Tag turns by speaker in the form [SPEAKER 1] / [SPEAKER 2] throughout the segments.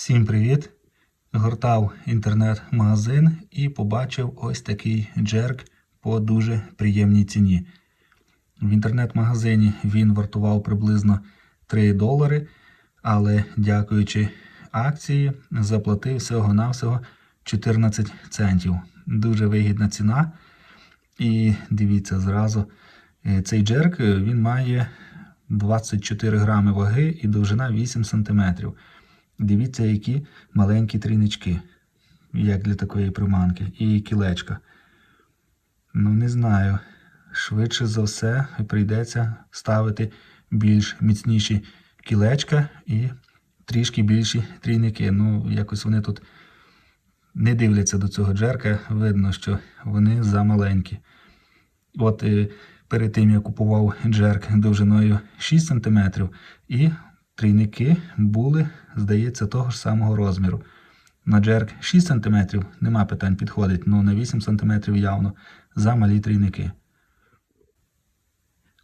[SPEAKER 1] Всім привіт! Гортав інтернет-магазин і побачив ось такий джерк по дуже приємній ціні. В інтернет-магазині він вартував приблизно 3 долари, але дякуючи акції заплатив всього-навсього 14 центів. Дуже вигідна ціна. І дивіться зразу, е, цей джерк е, він має 24 грами ваги і довжина 8 сантиметрів. Дивіться, які маленькі трійнички, як для такої приманки, і кілечка. Ну, не знаю. Швидше за все прийдеться ставити більш міцніші кілечка і трішки більші трійники. Ну, якось вони тут не дивляться до цього джерка. Видно, що вони замаленькі. От е, перед тим я купував джерк довжиною 6 см, і трійники були, здається, того ж самого розміру. На джерк 6 см нема питань підходить, але на 8 см явно замалі трійники.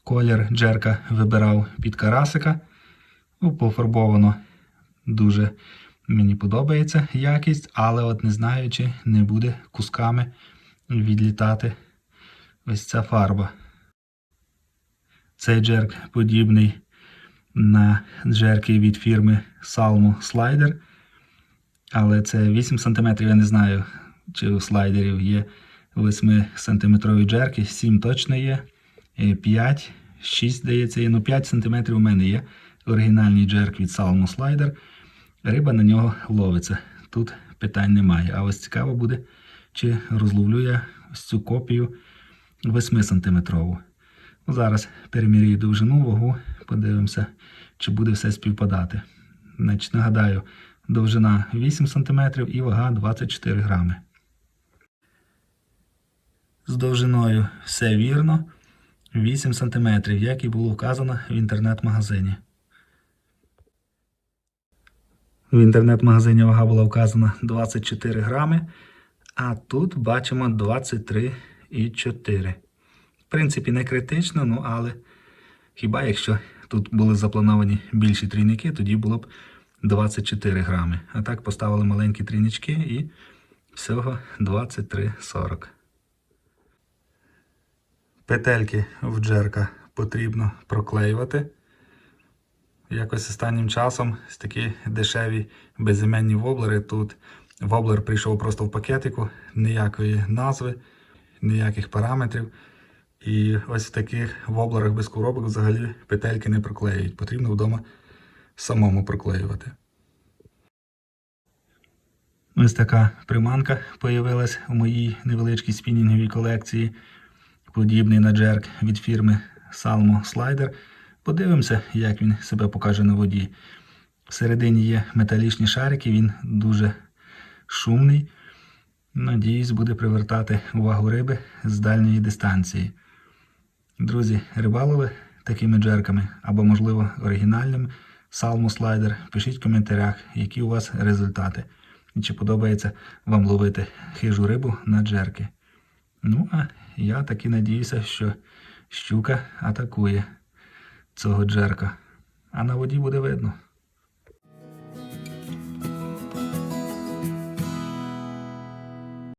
[SPEAKER 1] Колір джерка вибирав під карасика. Ну, пофарбовано дуже мені подобається якість, але от не знаю, чи не буде кусками відлітати ось ця фарба. Цей джерк подібний на джерки від фірми Salmo Slider. Але це 8 см, я не знаю, чи у слайдерів є 8 сантиметрові джерки, 7 точно є. 5, 6, здається, є. Ну 5 см у мене є. Оригінальний джерк від Salmo Slider. Риба на нього ловиться. Тут питань немає. А ось цікаво буде, чи розловлю я ось цю копію 8 сантиметрову. Зараз перемірюю довжину, вагу, подивимося, чи буде все співпадати. Значить, Нагадаю, довжина 8 см і вага 24 грами. З довжиною все вірно. 8 см, як і було вказано в інтернет-магазині. В інтернет-магазині вага була вказана 24 грами, а тут бачимо 23,4. В принципі, не критично, ну але хіба якщо тут були заплановані більші трійники, тоді було б 24 грами. А так поставили маленькі трійнички і всього 23,40. Петельки в джерка потрібно проклеювати. Якось останнім часом такі дешеві безіменні воблери. Тут воблер прийшов просто в пакетику, ніякої назви, ніяких параметрів. І ось в таких воблерах без коробок взагалі петельки не проклеюють. Потрібно вдома самому проклеювати. Ось така приманка появилась у моїй невеличкій спінінговій колекції. Подібний на джерк від фірми Salmo Slider. Подивимося, як він себе покаже на воді. Всередині є металічні шарики, він дуже шумний. Надіюсь, буде привертати увагу риби з дальньої дистанції. Друзі, рибалили такими джерками або, можливо, оригінальним Salmo слайдер. Пишіть в коментарях, які у вас результати. І чи подобається вам ловити хижу рибу на джерки. Ну, а я таки надіюся, що щука атакує цього джерка. А на воді буде видно.